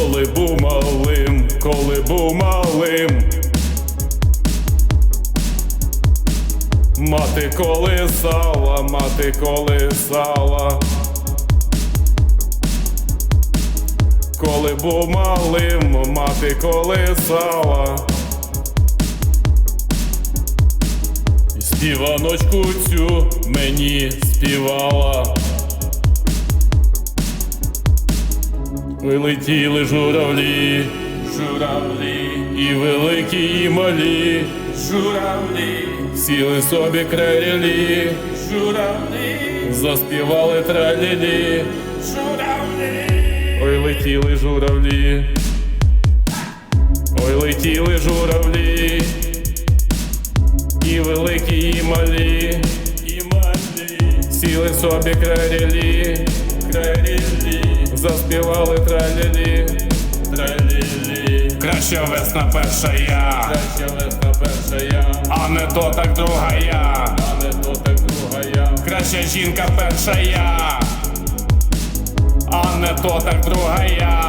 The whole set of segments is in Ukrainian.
коли був малим, коли був малим. Мати колисала, мати колисала. Коли був малим, мати колисала. Співаночку цю мені співала. Вилетіли журавлі, журавлі, і великі, і малі, журавлі, сіли собі крайлі, журавлі, заспівали тралілі, журавлі, ой летіли журавлі, ой летіли журавлі, і великі, і малі, і малі, сіли собі крайлі, заспівали тралілі, тралілі. Краща весна перша я, краща весна перша я, а не то так друга я, а не то так друга я. Краща жінка перша я, а не то так друга я.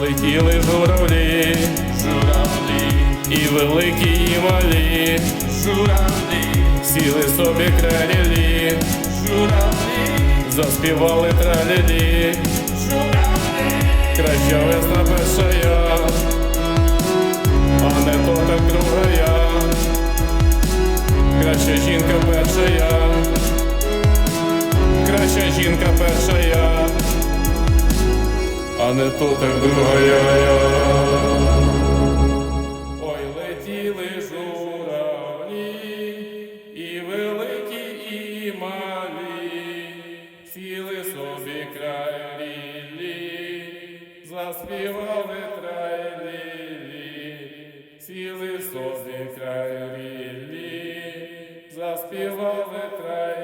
Летіли журавлі, журавлі, і великі, і малі, журавлі, сіли собі кралілі, журавлі, заспівали тралілі, журавлі, краща весна перша я, а не то так думає. Ой, летіли журавлі, і великі, і малі, сіли собі край лілі, заспівали край лілі, сіли собі край лілі, заспівали край.